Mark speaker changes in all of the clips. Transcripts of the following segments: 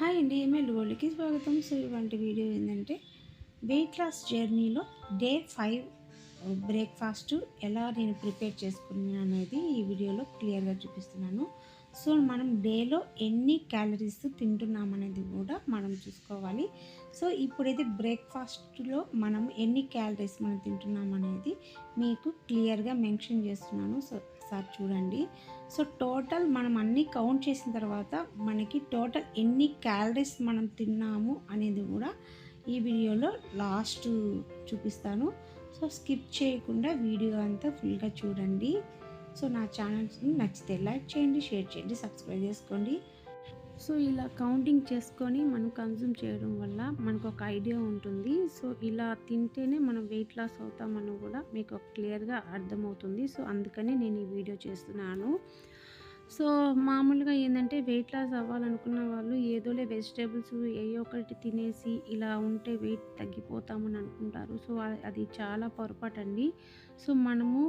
Speaker 1: Hi అండి ఏమైనా వరల్డ్కి స్వాగతం. సో ఇవంటి వీడియో ఏంటంటే వెయిట్ లాస్ జర్నీలో డే ఫైవ్ బ్రేక్ఫాస్ట్ ఎలా నేను ప్రిపేర్ చేసుకున్నాను అనేది ఈ వీడియోలో క్లియర్గా చూపిస్తున్నాను. సో మనం డేలో ఎన్ని క్యాలరీస్ తింటున్నాం అనేది కూడా మనం చూసుకోవాలి. సో ఇప్పుడైతే బ్రేక్ఫాస్ట్లో మనం ఎన్ని క్యాలరీస్ మనం తింటున్నాం అనేది మీకు క్లియర్గా మెన్షన్ చేస్తున్నాను. సో ఒకసారి చూడండి. సో టోటల్ మనం అన్నీ కౌంట్ చేసిన తర్వాత మనకి టోటల్ ఎన్ని క్యాలరీస్ మనం తిన్నాము అనేది కూడా ఈ వీడియోలో లాస్ట్ చూపిస్తాను. సో స్కిప్ చేయకుండా వీడియో అంతా ఫుల్గా చూడండి. సో నా ఛానల్స్ని నచ్చితే లైక్ చేయండి షేర్ చేయండి సబ్స్క్రైబ్ చేసుకోండి. సో ఇలా కౌంటింగ్ చేసుకొని మనం కన్జ్యూమ్ చేయడం వల్ల మనకు ఒక ఐడియా ఉంటుంది. సో ఇలా తింటేనే మనం వెయిట్ లాస్ అవుతామని కూడా మీకు క్లియర్గా అర్థమవుతుంది. సో అందుకనే నేను ఈ వీడియో చేస్తున్నాను. సో మామూలుగా ఏంటంటే వెయిట్ లాస్ అవ్వాలనుకున్న వాళ్ళు ఏదోలే వెజిటేబుల్స్ ఏ ఒకటి తినేసి ఇలా ఉంటే వెయిట్ తగ్గిపోతామని అనుకుంటారు. సో అది చాలా పొరపాటు అండి సో మనము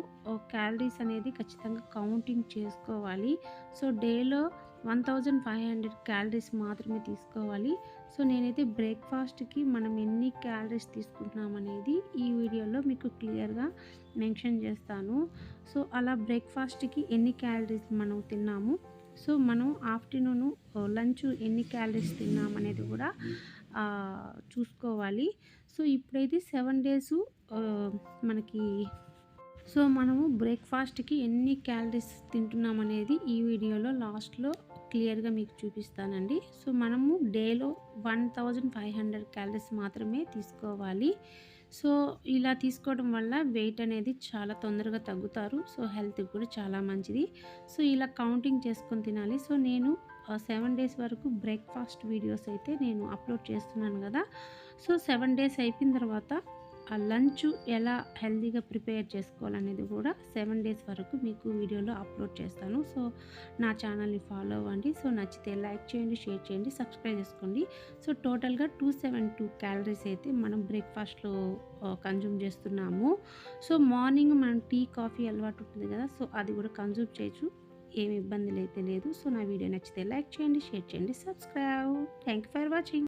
Speaker 1: క్యాలరీస్ అనేది ఖచ్చితంగా కౌంటింగ్ చేసుకోవాలి. సో డేలో one thousand five hundred calories మాత్రమే తీసుకోవాలి. సో నేనైతే బ్రేక్ఫాస్ట్కి మనం ఎన్ని క్యాలరీస్ తీసుకుంటున్నాం అనేది ఈ వీడియోలో మీకు క్లియర్గా మెన్షన్ చేస్తాను. సో అలా బ్రేక్ఫాస్ట్కి ఎన్ని క్యాలరీస్ మనం తిన్నాము? సో మనం ఆఫ్టర్నూన్ లంచ్ ఎన్ని క్యాలరీస్ తిన్నాం అనేది కూడా చూసుకోవాలి. సో ఇప్పుడైతే సెవెన్ డేస్ మనకి సో మనము బ్రేక్ఫాస్ట్కి ఎన్ని క్యాలరీస్ తింటున్నాం అనేది ఈ వీడియోలో లాస్ట్లో క్లియర్గా మీకు చూపిస్తానండి. సో మనము డేలో one thousand five hundred calories మాత్రమే తీసుకోవాలి. సో ఇలా తీసుకోవడం వల్ల వెయిట్ అనేది చాలా తొందరగా తగ్గుతారు. సో హెల్త్కి కూడా చాలా మంచిది. సో ఇలా కౌంటింగ్ చేసుకొని తినాలి. సో నేను సెవెన్ డేస్ వరకు బ్రేక్ఫాస్ట్ వీడియోస్ అయితే నేను అప్లోడ్ చేస్తున్నాను కదా. సో సెవెన్ డేస్ అయిపోయిన తర్వాత లంచ్ ఎలా హెల్తీగా ప్రిపేర్ చేసుకోవాలనేది కూడా సెవెన్ డేస్ వరకు మీకు వీడియోలో అప్లోడ్ చేస్తాను. సో నా ఛానల్ని ఫాలో అవ్వండి. సో నచ్చితే లైక్ చేయండి షేర్ చేయండి సబ్స్క్రైబ్ చేసుకోండి. సో టోటల్గా టూ సెవెన్ టూ క్యాలరీస్ అయితే మనం బ్రేక్ఫాస్ట్లో కన్జ్యూమ్ చేస్తున్నాము. సో మార్నింగ్ మనం టీ కాఫీ అలవాటు ఉంటుంది కదా సో అది కూడా కన్జ్యూమ్ చేయొచ్చు. ఏమి ఇబ్బందులు అయితే లేదు. సో నా వీడియో నచ్చితే లైక్ చేయండి షేర్ చేయండి subscribe. Thank you for watching.